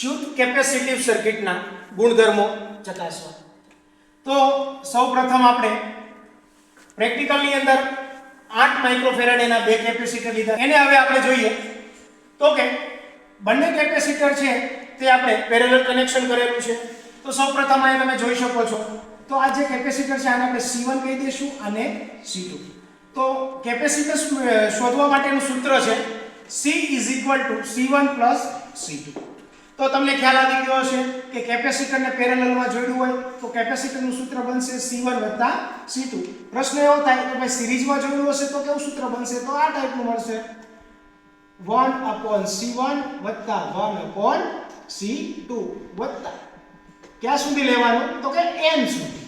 શુદ્ધ કેપેસિટિવ સર્કિટના ગુણધર્મો ચકાસવા તો સૌપ્રથમ આપણે પ્રેક્ટિકલની અંદર આઠ માઇક્રોફેરેડ એના બે કેપેસિટર લીધા. એને હવે આપણે જોઈએ તો કે બંને કેપેસિટર છે તે આપણે પેરેલલ કનેક્શન કરેલું છે. તો સૌપ્રથમ અહીં તમે જોઈ શકો છો. તો આ જે કેપેસિટર છે આને આપણે C1 કહી દઈશું અને C2 તો કેપેસિટર શોધવા માટેનું સૂત્ર છે C C1 C2 તો તમને ખ્યાલ આવી ગયો હશે કે કેપેસિટરને પેરેલલમાં જોડ્યું હોય તો કેપેસિટરનું સૂત્ર બનશે C1 C2 પ્રશ્ન એવો થાય કે ભાઈ સિરીઝમાં જોડ્યું હશે તો કેવું સૂત્ર બનશે? તો આ ટાઈપનું મળશે. 1 upon C1 વત્તા 1 upon C2 વત્તા. ક્યાં સુધી લેવાનું? તો કે n સુધી.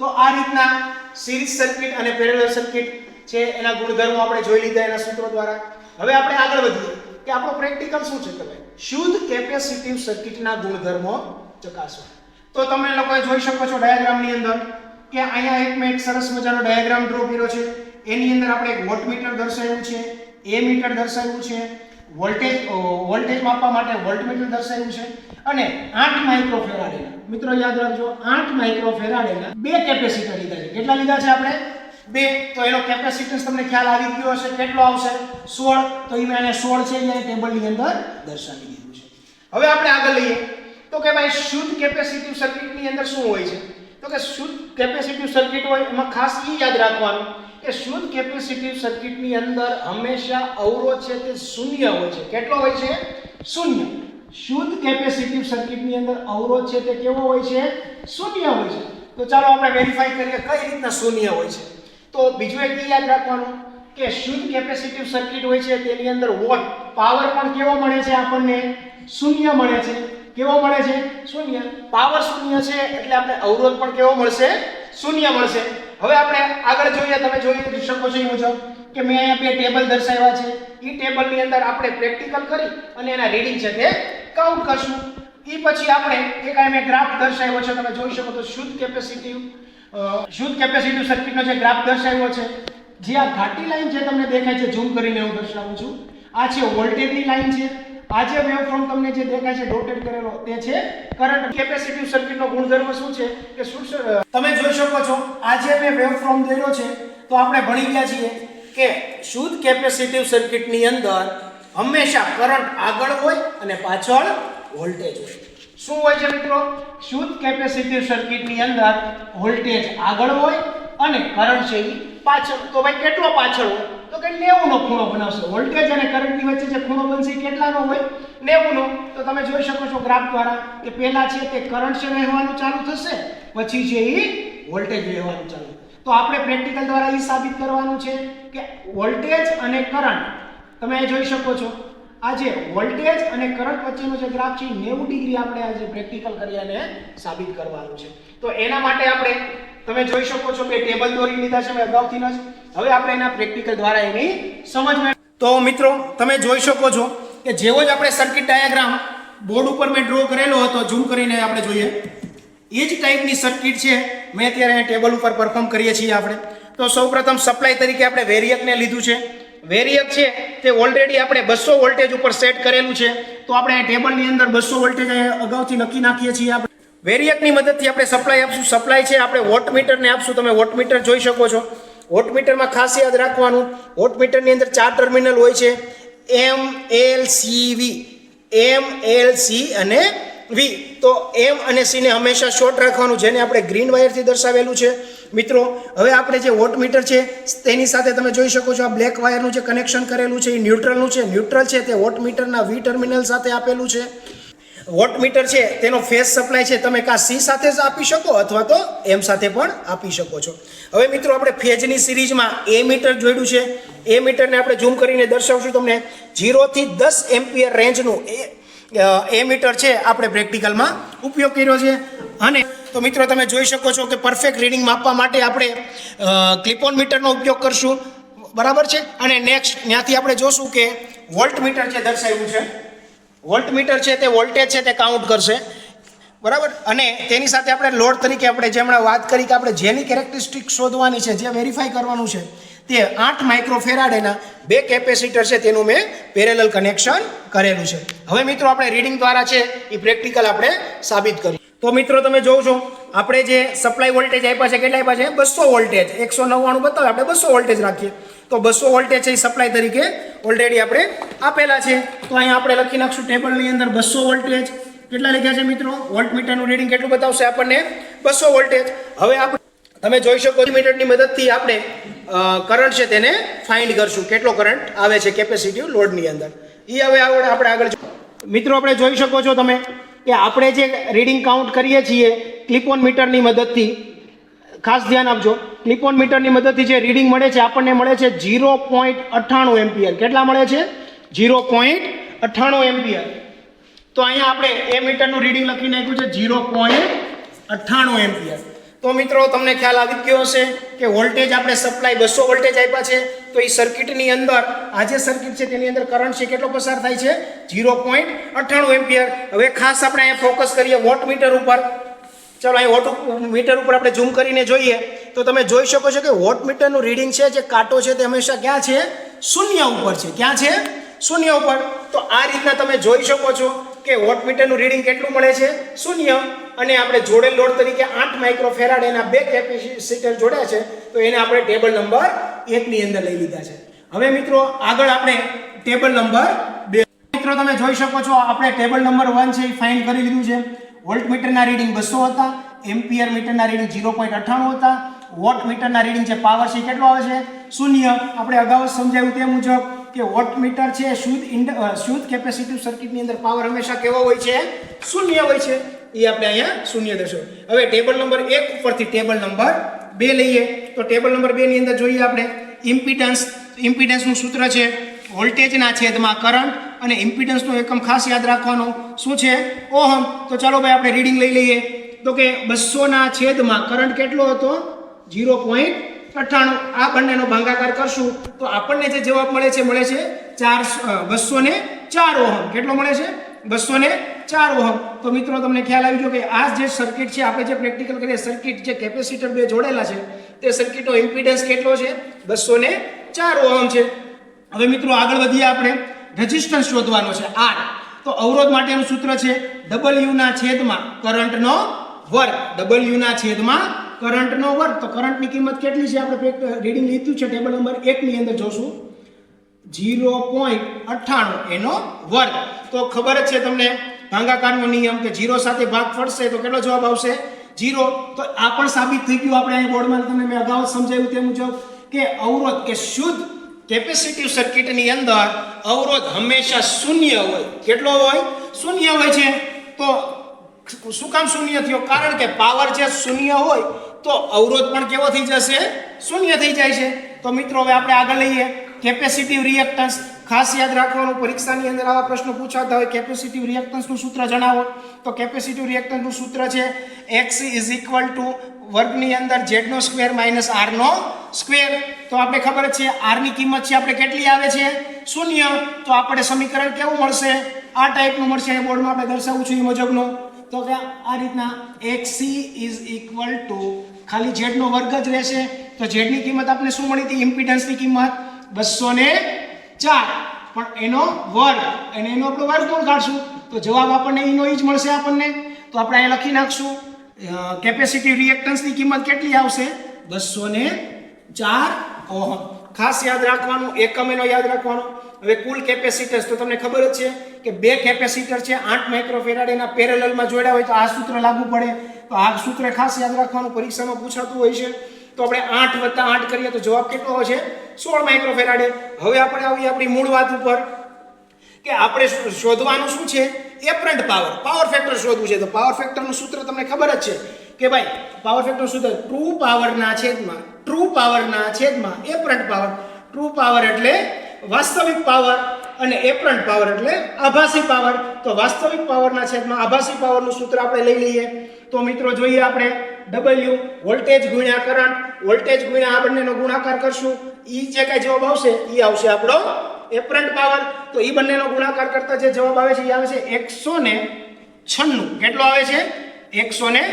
તો આ રીતના સિરીઝ સર્કિટ અને પેરેલલ સર્કિટ છે એના ગુણધર્મો આપણે જોઈ લીધા એના સૂત્રો દ્વારા. હવે આપણે આગળ વધીએ. કે આપણો પ્રેક્ટિકલ શું છે તમે? શુદ્ધ કેપેસિટીવ સર્કિટના ગુણધર્મો ચકાસો. તો તમે લોકોએ જોઈ શકો છો ડાયાગ્રામની અંદર કે અહીંયા એક મેં એક સરસ મજાનો ડાયાગ્રામ ડ્રો કર્યો છે. એની અંદર આપણે એક વોટમીટર દર્શાવ્યું છે એ મીટર દર્શાવ્યું છે, વોલ્ટેજ વોલ્ટેજ માપવા માટે વોલ્ટમીટર દર્શાવ્યું છે અને 8 માઇક્રોફેરાડેના. મિત્રો યાદ રાખજો 8 માઇક્રોફેરાડેના બે કેપેસિટર લીધા છે. કેટલા લીધા છે આપણે? બે, તો એનો કેપેસિટન્સ તમને ખ્યાલ આવી ગયો હશે. કેટલો આવશે? 16 તો એ મેં આને 16 છે અહીંયા ટેબલની અંદર દર્શાવી દીધું છે. હવે આપણે આગળ લઈએ. તો કે ભાઈ, શુદ્ધ કેપેસિટિવ સર્કિટની અંદર શું હોય છે? તો કે શુદ્ધ કેપેસિટિવ સર્કિટ હોય, એમાં ખાસ એ યાદ રાખવાનું કે શુદ્ધ કેપેસિટિવ સર્કિટની અંદર હંમેશા અવરોધ છે તે શૂન્ય હોય છે. કેટલો હોય છે? શૂન્ય. શુદ્ધ કેપેસિટિવ સર્કિટની અંદર અવરોધ છે તે કેવો હોય છે? શૂન્ય હોય છે. તો ચાલો આપણે વેરીફાઈ કરીએ કઈ રીતના શૂન્ય હોય છે. તો બીજું એક યાદ રાખવાનું કે શુદ્ધ કેપેસિટિવ સર્કિટ હોય છે, તેની અંદર વોટ, પાવર પણ કેવો મળે છે આપણને? શૂન્ય મળે છે. કેવો મળે છે? શૂન્ય. પાવર શૂન્ય છે એટલે આપણે અવરોધ પણ કેવો મળશે? શૂન્ય મળશે. હવે આપણે આગળ જોઈએ, તમે જોઈ શકો છો એ મુજબ કે મેં અહીંયા બે ટેબલ દર્શાવ્યા છે. એ ટેબલની અંદર આપણે પ્રેક્ટિકલ કરી અને એના રીડિંગ છે તે કાઉન્ટ કરશું. એ પછી આપણે, એક આ મેં ગ્રાફ દર્શાવ્યો છે, તમે જોઈ શકો તો શુદ્ધ કેપેસિટિવ શુદ્ધ કેપેસિટિવ સર્કિટનો જે ગ્રાફ દર્શાવ્યો છે, જે આ ઘાટી લાઈન જે તમને દેખાય છે ઝૂમ કરીને હું દર્શાવું છું, આ છે વોલ્ટેજની લાઈન છે. આ જે વેવફોર્મ તમને જે દેખાય છે ડોટેડ કરેલો, તે છે કરંટ કેપેસિટિવ સર્કિટનો ગુણધર્મ શું છે? કે શું તમે જોઈ શકો છો, આ જે મેં વેવફોર્મ દોર્યો છે, તો આપણે ભણી ગયા છીએ કે શુદ્ધ કેપેસિટિવ સર્કિટની અંદર હંમેશા કરંટ આગળ હોય અને પાછળ વોલ્ટેજ હોય. શું હોય છે મિત્રો? શુદ્ધ કેપેસિટીવ સર્કિટની અંદર વોલ્ટેજ આગળ હોય અને કરંટ છે એ પાછળ. તો ભાઈ કેટલો પાછળ હોય? તો કે નેવુંનો ખૂણો બનાવશે. વોલ્ટેજ અને કરંટની વચ્ચે જે ખૂણો બનશે કેટલાનો હોય? નેવુંનો. તો તમે જોઈ શકો છો ગ્રાફ દ્વારા કે પહેલા છે તે કરંટ છે વહેવાનું ચાલુ થશે, પછી છે એ વોલ્ટેજ વહેવાનું ચાલુ. તો આપણે પ્રેક્ટિકલ દ્વારા એ સાબિત કરવાનું છે કે વોલ્ટેજ અને કરંટ તમે જોઈ શકો છો. આ જે વોલ્ટેજ અને કરંટ વચ્ચેનો જે ગ્રાફ છે એ 90 ડિગ્રી આપણે આજે પ્રેક્ટિકલ કરી સાબિત કરવાનું છે. તો એના માટે આપણે, તમે જોઈ શકો છો કે ટેબલ દોરી લીધા છે, મેં અગાઉથી જ. હવે આપણે એના પ્રેક્ટિકલ દ્વારા એની સમજ તો મિત્રો, તમે જોઈ શકો છો કે જેવો જ આપણે સર્કિટ ડાયાગ્રામ બોર્ડ ઉપર મેં ડ્રો કરેલો હતો ઝૂમ કરીને આપણે જોઈએ. એ જ ટાઈપની સર્કિટ છે, મેં અત્યારે ટેબલ ઉપર પરફોર્મ કરીએ છીએ આપણે. તો સૌપ્રથમ સપ્લાય તરીકે આપણે વેરિયકને લીધું છે. વેરિયક છે, તે ઓલરેડી આપણે બસો વોલ્ટેજ ઉપર સેટ કરેલું છે. તો આપણે ટેબલની અંદર બસો વોલ્ટેજ અગાઉથી નક્કી નાખીએ છીએ આપણે. વેરિયકની મદદથી આપણે સપ્લાય આપશું. સપ્લાય છે, આપણે વોટમીટરને આપશું. તમે વોટમીટર જોઈ શકો છો. વોટમીટરમાં ખાસ યાદ રાખવાનું વોટમીટરની અંદર ચાર ટર્મિનલ હોય છે. M L C V M L C અને વી, તો એમ અને સીને હંમેશા શોર્ટ રાખવાનું, જેને આપણે ગ્રીન વાયરથી દર્શાવેલું છે. મિત્રો, હવે આપણે જે વોટમીટર છે, તેની સાથે તમે જોઈ શકો છો આ બ્લેક વાયરનું જે કનેક્શન કરેલું છે, એ ન્યુટ્રલનું છે. ન્યુટ્રલ છે તે વોટમીટરના વી ટર્મિનલ સાથે આપેલું છે. વોટમીટર છે, તેનો ફેસ સપ્લાય છે, તમે કાં સી સાથે જ આપી શકો અથવા તો એમ સાથે પણ આપી શકો છો. હવે મિત્રો, આપણે ફેજની સિરીઝમાં એ મીટર જોડ્યું છે. એ મીટરને આપણે ઝૂમ કરીને દર્શાવશું તમને. જીરોથી દસ એમ્પિયર રેન્જનું એ એ મીટર છે આપણે પ્રેક્ટિકલમાં ઉપયોગ કર્યો છે. અને તો મિત્રો તમે જોઈ શકો છો કે પરફેક્ટ રીડિંગ માપવા માટે આપણે ક્લિપોન મીટરનો ઉપયોગ કરશું. બરાબર છે? અને નેક્સ્ટ ત્યાંથી આપણે જોશું કે વોલ્ટ મીટર જે દર્શાવ્યું છે વોલ્ટ મીટર છે તે વોલ્ટેજ છે તે કાઉન્ટ કરશે. બરાબર? અને તેની સાથે આપણે લોડ તરીકે આપણે જે હમણાં વાત કરી કે આપણે જેની કેરેક્ટરિસ્ટિક શોધવાની છે, જે વેરીફાઈ કરવાનું છે તે આઠ માઇક્રોફેરાડ એના બે કેપેસિટર છે, તેનું મેં પેરેલલ કનેક્શન કરેલું છે. હવે મિત્રો આપણે રીડિંગ દ્વારા છે, એ પ્રેક્ટિકલ આપણે સાબિત કર્યું તો મિત્રો તમે જોવો છો, આપણે જે સપ્લાય વોલ્ટેજ આપ્યા છે, કેટલા આપ્યા છે? બસો વોલ્ટેજ એકસો નવ્વાણું બતાવે, આપણે બસો વોલ્ટેજ રાખીએ. તો બસો વોલ્ટેજ છે એ સપ્લાય તરીકે ઓલરેડી આપણે આપેલા છે. તો અહીંયા આપણે લખી નાખશું ટેબલની અંદર બસો વોલ્ટેજ કેટલા લખ્યા છે મિત્રો? વોલ્ટ મીટરનું રીડિંગ કેટલું બતાવશે આપણને? બસો વોલ્ટેજ હવે આપણે તમે જોઈ શકો મીટરની મદદથી આપણે કરંટ છે તેને ફાઇન્ડ કરશું. કેટલો કરંટ આવે છે કેપેસિટી લોડની અંદર. એ હવે આવડે, આપણે આગળ મિત્રો, આપણે જોઈ શકો છો તમે કે આપણે જે રીડિંગ કાઉન્ટ કરીએ છીએ ક્લિપોન મીટરની મદદથી, ખાસ ધ્યાન આપજો. ક્લિપોન મીટરની મદદથી જે રીડિંગ મળે છે, આપણને મળે છે ઝીરો પોઈન્ટ અઠ્ઠાણું એમ્પિયર. કેટલા મળે છે? ઝીરો પોઈન્ટ અઠ્ઠાણું એમ્પિયર. તો અહીંયા આપણે એ મીટરનું રીડિંગ લખી નાખ્યું છે ઝીરો પોઈન્ટ અઠ્ઠાણું એમ્પિયર. તો મિત્રો, તમને ખ્યાલ આવી ગયો હશે કે વોલ્ટેજ આપણે સપ્લાય બસો વોલ્ટેજ આપ્યા છે. તો એ સર્કિટની અંદર, આ જે સર્કિટ છે તેની અંદર કરંટ છે કેટલો પસાર થાય છે? ઝીરો પોઈન્ટ અઠ્ઠાણું એમ્પિયર. હવે ખાસ આપણે અહીંયા ફોકસ કરીએ વોટ મીટર ઉપર. ચાલો અહીં વોટ મીટર ઉપર આપણે ઝૂમ કરીને જોઈએ. તો તમે જોઈ શકો છો કે વોટ મીટરનું રીડિંગ છે જે કાંટો છે તે હંમેશા ક્યાં છે? શૂન્ય ઉપર છે. ક્યાં છે? શૂન્ય ઉપર. તો આ રીતના તમે જોઈ શકો છો કે વોટ મીટરનું રીડિંગ કેટલું મળે છે? શૂન્ય. અને આપણે જોડેલ લોડ તરીકે આઠ માઇક્રોફેરાડ એના બે કેપેસિટર જોડ્યા છે, તો એને આપણે ટેબલ નંબર એકની અંદર લઈ લીધા છે. હવે મિત્રો, આગળ આપણે ટેબલ નંબર બે. મિત્રો, તમે જોઈ શકો છો, આપણે ટેબલ નંબર વન છે એ ફાઇન્ડ કરી લીધું છે. વોલ્ટ મીટરના રીડિંગ બસો હતા, એમ્પિયર મીટરના રીડિંગ ઝીરો પોઈન્ટ અઠ્ઠાણું હતા. વોટ મીટરના રીડિંગ છે પાવર છે કેટલો આવે છે? શૂન્ય. આપણે અગાઉ સમજાયું તે મુજબ કે વોટ મીટર છે, શુદ્ધ ઇન્ડ શુદ્ધ કેપેસિટિવ સર્કિટની અંદર પાવર હંમેશા કેવો હોય છે? શૂન્ય હોય છે. એ આપણે અહીંયા શૂન્ય દર્શો. હવે ટેબલ નંબર એક ઉપરથી ટેબલ નંબર બે લઈએ. તો ટેબલ નંબર બે ની અંદર જોઈએ આપણે. ઇમ્પિટન્સ ઇમ્પિટન્સનું સૂત્ર છે વોલ્ટેજના છેદમાં કરંટ અને ઇમ્પિટન્સનો એકમ ખાસ યાદ રાખવાનો. શું છે? ઓહમ. તો ચાલો ભાઈ આપણે રીડિંગ લઈ લઈએ. તો કે બસોના છેદમાં કરંટ કેટલો હતો? ઝીરો પોઈન્ટ અઠ્ઠાણું, આ બંનેનો ભાગાકાર કરશું. તો આપણને જે જવાબ મળે છે મળે છે ચાર બસો ને ચાર ઓહમ. કેટલો મળે છે? બસો ને ચાર ઓહમ. તો મિત્રો, તમને ખ્યાલ આવી ગયો કે આ જે સર્કિટ છે, આપણે જે પ્રેક્ટિકલ કરીએ સર્કિટ જે કેપેસિટર બે જોડેલા છે, તે સર્કિટનો ઇમ્પિડન્સ કેટલો છે? બસો ને ચાર ઓહમ છે. હવે મિત્રો, આગળ વધીએ આપણે. રેઝિસ્ટન્સ શોધવાનો છે, આર. તો અવરોધ માટેનું સૂત્ર છે ડબલ્યુ ના છેદમાં કરંટનો વર્ગ. ડબલ્યુ ના છેદમાં કરંટનો વર્ગ, તો કરંટની કિંમત કેટલી છે આપણે રીડિંગ લીધું છે ટેબલ નંબર એકની અંદર જોશું. જીરો પોઈન્ટ અઠ્ઠાણું એનો વર્ગ. તો ખબર જ છે તમને, ભાંગાકારનો નિયમ કે ઝીરો સાથે ભાગ પડશે તો કેટલો જવાબ આવશે? જીરો તો આ પણ સાબિત થઈ ગયું આપણે અહીં બોર્ડમાં, તમને મેં અગાઉ સમજાવ્યું તે મુજબ કે અવરોધ કે શુદ્ધ કેપેસિટિવ સર્કિટની અંદર અવરોધ હંમેશા શૂન્ય હોય. કેટલો હોય? શૂન્ય હોય છે. તો શું કામ શૂન્ય થયો? કારણ કે પાવર જે શૂન્ય હોય તો અવરોધ પણ કેવો થઈ જશે? શૂન્ય થઈ જાય છે. તો મિત્રો, હવે આપણે આગળ લઈએ. કેપેસિટિવ રિએક્ટન્સ ખાસ યાદ રાખવાનું, પરીક્ષાની અંદર આવા પ્રશ્નો પૂછાતા હોય કેપેસિટિવ રિએક્ટન્સનું સૂત્ર જણાવો. તો કેપેસિટિવ રિએક્ટન્સનું સૂત્ર છે એક્સ ઇઝ ઇક્વલ ટુ વર્ગની અંદર ઝેડનો સ્ક્વેર માઇનસ આરનો સ્ક્વેર તો આપણે ખબર છે આરની કિંમત છે, આપણે કેટલી આવે છે? શૂન્ય. તો આપણે સમીકરણ કેવું મળશે? આ ટાઈપનું મળશે. બોર્ડમાં આપણે દર્શાવું છું એ મુજબનું. તો કે આ રીતના એક્સી ઇઝ ઇક્વલ ટુ ખાલી ઝેડનો વર્ગ જ રહેશે. તો ઝેડની કિંમત આપણે શું મળી હતી? ઇમ્પિડન્સની કિંમત બસો ને ચાર. પણ એનો વર્ગ અને એનો આપણે વર્ગમૂળ કાઢશું. તો જવાબ આપણને એનો એ જ મળશે આપણને. તો આપણે અહીંયા લખી નાખશું. કેપેસિટી રિએક્ટન્સની કિંમત કેટલી આવશે? બસો ને ચાર. ઓહમ ખાસ યાદ રાખવાનું, એકમ એનો યાદ રાખવાનો. હવે કુલ કેપેસિટર્સ તો તમને ખબર જ છે કે બે કેપેસિટર છે, આઠ માઇક્રોફેરાડ એના પેરેલલમાં જોડ્યા હોય તો આ સૂત્ર લાગુ પડે. તો આ સૂત્ર ખાસ યાદ રાખવાનું, પરીક્ષામાં પૂછાતું હોય છે. તો આપણે આઠ વત્તા આઠ કરીએ તો જવાબ કેટલો હશે? સોળ માઇક્રોફેરાડે હવે આપણે આવીએ આપણી મૂળ વાત ઉપર, કે આપણે શોધવાનું શું છે? એપરન્ટ પાવર પાવર ફેક્ટર શોધવું છે. તો પાવર ફેક્ટરનું સૂત્ર તમને ખબર જ છે કે ભાઈ પાવર ફેક્ટર સૂત્ર ટ્રુ પાવરના છેદમાં ટ્રુ પાવરના છેદમાં એપરન્ટ પાવર ટ્રુ પાવર એટલે વાસ્તવિક પાવર અને એપરન્ટ પાવર એટલે આભાસી પાવર તો વાસ્તવિક પાવરના છેદમાં આભાસી પાવરનું સૂત્ર આપણે લઈ લઈએ. તો મિત્રો જોઈએ આપણે ડબલ્યુ વોલ્ટેજ ગુણ્યા કરંટ વોલ્ટેજ ગુણ્યા આ બંનેનો ગુણાકાર કરશું. ઈ જે કાંઈ જવાબ આવશે એ આવશે આપણો એપરન્ટ પાવર તો એ બંનેનો ગુણાકાર કરતા જે જવાબ આવે છે એ આવે છે એકસો ને છન્નું. કેટલો આવે છે? એકસો ને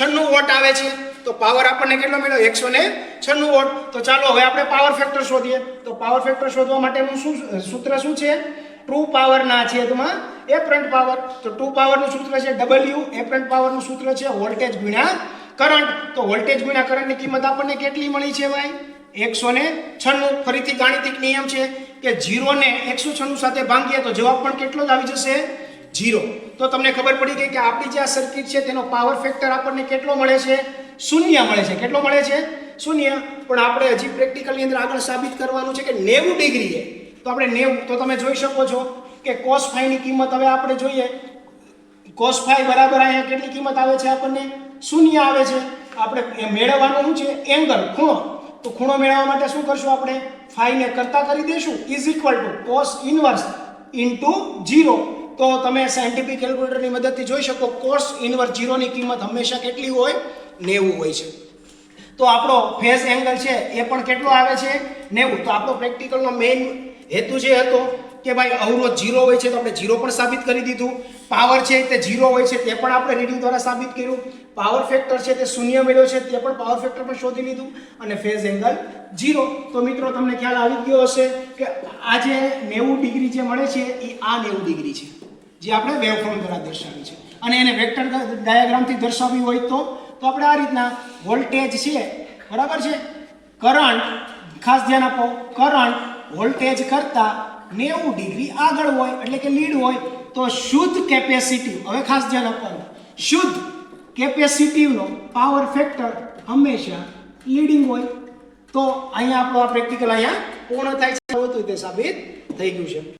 છન્નું વોટ આવે છે. તો પાવર આપણને કેટલો મળ્યો? એકસો ને છન્નું વોટ. તો ચાલો, હવે આપણે પાવર ફેક્ટર શોધીએ. તો પાવર ફેક્ટર શોધવા માટેનું શું સૂત્ર શું છે? ટ્રુ પાવરના છેદમાં એપરન્ટ પાવર તો ટુ પાવરનું સૂત્ર છે ડબલ્યુ એપરન્ટ પાવરનું સૂત્ર છે વોલ્ટેજ ગુણ્યા કરંટ તો વોલ્ટેજ ગુણ્યા કરંટની કિંમત આપણને કેટલી મળી છે ભાઈ? એકસો ને છન્નું. ફરીથી ગાણિતિક નિયમ છે કે જીરોને એકસો છન્નું સાથે ભાંગીએ તો જવાબ પણ કેટલો જ આવી જશે? જીરો તો તમને ખબર પડી ગઈ કે આપણી જે આ સર્કિટ છે તેનો પાવર ફેક્ટર આપણને કેટલો મળે છે? શૂન્ય મળે છે. કેટલો મળે છે? શૂન્ય. પણ આપણે હજી પ્રેક્ટિકલની અંદર આગળ સાબિત કરવાનું છે કે નેવું ડિગ્રીએ. તો આપણે નેવું, તો તમે જોઈ શકો છો. કે કોસ ફાઈની કિંમત હવે આપણે જોઈએ. કોસ ફાઈ બરાબર અહીંયા કેટલી કિંમત આવે છે આપણને? શૂન્ય આવે છે. આપણે મેળવવાનું શું છે? એંગલ ખૂણો. તો ખૂણો મેળવવા માટે શું કરશું આપણે? ફાઈને કરતા કરી દઈશું. Is equal to cos inverse into zero તો તમે સાયન્ટિફિક કેલ્ક્યુલેટરની મદદથી જોઈ શકો કોસ ઇનવર્સ જીરોની કિંમત હંમેશા કેટલી હોય? નેવું હોય છે. તો આપણો ફેસ એંગલ છે એ પણ કેટલો આવે છે? નેવું. તો આપણો પ્રેક્ટિકલનો મેઇન હેતુ જે હતો કે ભાઈ અવરોધ જીરો હોય છે તો આપણે જીરો પણ સાબિત કરી દીધું. પાવર છે તે જીરો હોય છે તે પણ આપણે રીડિંગ દ્વારા સાબિત કર્યું. પાવર ફેક્ટર છે તે શૂન્ય મળ્યો છે તે પણ પાવર ફેક્ટર પણ શોધી લીધું અને ફેઝ એંગલ જીરો તો મિત્રો, તમને ખ્યાલ આવી ગયો હશે કે આ જે નેવું ડિગ્રી જે મળે છે એ આ નેવું ડિગ્રી છે, જે આપણે વેવફોર્મ દ્વારા દર્શાવી છે. અને એને વેક્ટર ડાયાગ્રામથી દર્શાવવી હોય તો તો આપણે આ રીતના વોલ્ટેજ છે, બરાબર છે? કરંટ ખાસ ધ્યાન આપો કરંટ વોલ્ટેજ કરતાં નેવું ડિગ્રી આગળ હોય, એટલે કે લીડ હોય, તો શુદ્ધ કેપેસિટી હવે ખાસ ધ્યાન આપવાનું. શુદ્ધ કેપેસિટીવનો પાવર ફેક્ટર હંમેશા લીડિંગ હોય. તો અહીંયા આપણો આ પ્રેક્ટિકલ અહીંયા પૂર્ણ થાય છે. સાબિત થઈ ગયું છે.